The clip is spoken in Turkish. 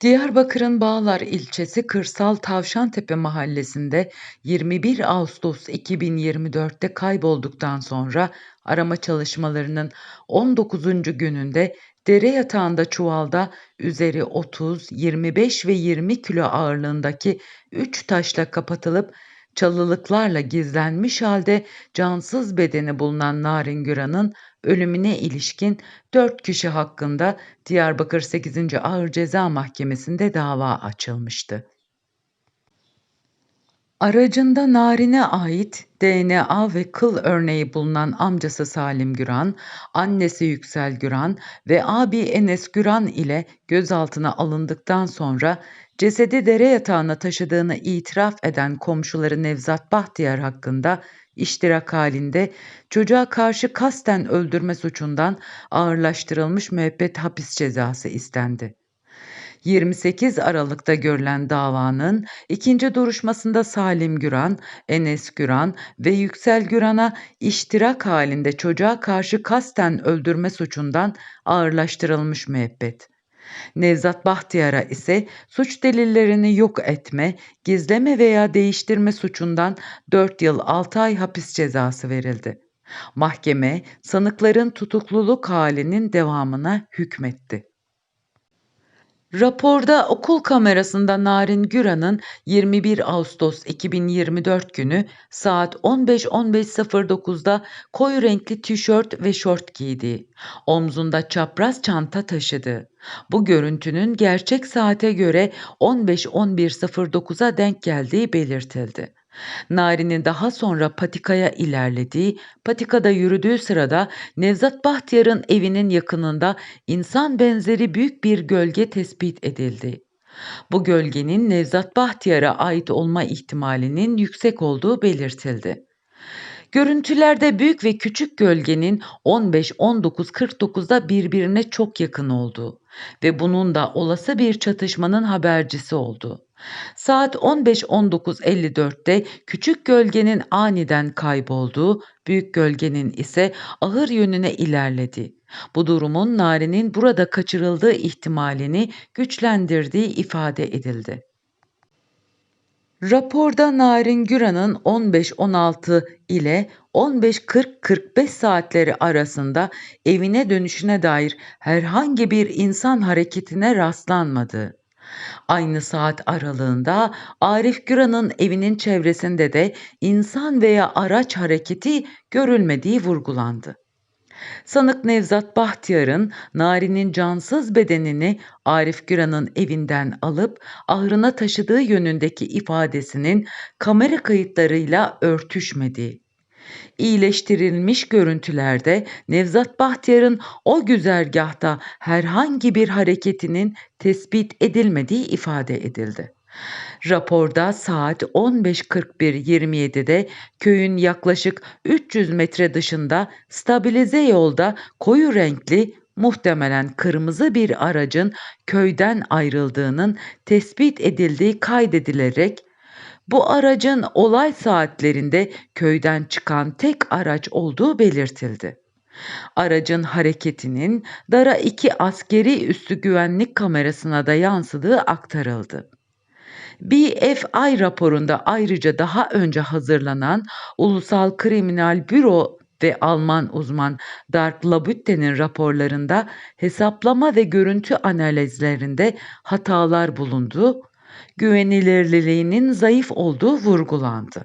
Diyarbakır'ın Bağlar ilçesi Kırsal Tavşantepe mahallesinde 21 Ağustos 2024'te kaybolduktan sonra arama çalışmalarının 19. gününde dere yatağında çuvalda üzeri 30, 25 ve 20 kilo ağırlığındaki 3 taşla kapatılıp çalılıklarla gizlenmiş halde cansız bedeni bulunan Narin Güran'ın ölümüne ilişkin 4 kişi hakkında Diyarbakır 8. Ağır Ceza Mahkemesi'nde dava açılmıştı. Aracında Narin'e ait DNA ve kıl örneği bulunan amcası Salim Güran, annesi Yüksel Güran ve abi Enes Güran ile gözaltına alındıktan sonra cesedi dere yatağına taşıdığını itiraf eden komşuları Nevzat Bahtiyar hakkında iştirak halinde çocuğa karşı kasten öldürme suçundan ağırlaştırılmış müebbet hapis cezası istendi. 28 Aralık'ta görülen davanın ikinci duruşmasında Salim Güran, Enes Güran ve Yüksel Güran'a iştirak halinde çocuğa karşı kasten öldürme suçundan ağırlaştırılmış müebbet. Nevzat Bahtiyar'a ise suç delillerini yok etme, gizleme veya değiştirme suçundan 4 yıl 6 ay hapis cezası verildi. Mahkeme sanıkların tutukluluk halinin devamına hükmetti. Raporda okul kamerasında Narin Güran'ın 21 Ağustos 2024 günü saat 15.15.09'da koyu renkli tişört ve şort giydiği, omzunda çapraz çanta taşıdığı, bu görüntünün gerçek saate göre 15.11.09'a denk geldiği belirtildi. Nari'nin daha sonra patikaya ilerlediği, patikada yürüdüğü sırada Nevzat Bahtiyar'ın evinin yakınında insan benzeri büyük bir gölge tespit edildi. Bu gölgenin Nevzat Bahtiyar'a ait olma ihtimalinin yüksek olduğu belirtildi. Görüntülerde büyük ve küçük gölgenin 15-19-49'da birbirine çok yakın olduğu ve bunun da olası bir çatışmanın habercisi oldu. Saat 15.19.54'te küçük gölgenin aniden kaybolduğu, büyük gölgenin ise ahır yönüne ilerledi. Bu durumun Nari'nin burada kaçırıldığı ihtimalini güçlendirdiği ifade edildi. Raporda Narin Güran'ın 15-16 ile 15-40-45 saatleri arasında evine dönüşüne dair herhangi bir insan hareketine rastlanmadı. Aynı saat aralığında Arif Güran'ın evinin çevresinde de insan veya araç hareketi görülmediği vurgulandı. Sanık Nevzat Bahtiyar'ın Nari'nin cansız bedenini Arif Güran'ın evinden alıp ahırına taşıdığı yönündeki ifadesinin kamera kayıtlarıyla örtüşmediği, İyileştirilmiş görüntülerde Nevzat Bahtiyar'ın o güzergahta herhangi bir hareketinin tespit edilmediği ifade edildi. Raporda saat 15.41.27'de köyün yaklaşık 300 metre dışında stabilize yolda koyu renkli muhtemelen kırmızı bir aracın köyden ayrıldığının tespit edildiği kaydedilerek bu aracın olay saatlerinde köyden çıkan tek araç olduğu belirtildi. Aracın hareketinin Dara 2 askeri üssü güvenlik kamerasına da yansıdığı aktarıldı. BFI raporunda ayrıca daha önce hazırlanan Ulusal Kriminal Büro ve Alman uzman Dark Labutte'nin raporlarında hesaplama ve görüntü analizlerinde hatalar bulunduğu, güvenilirliğinin zayıf olduğu vurgulandı.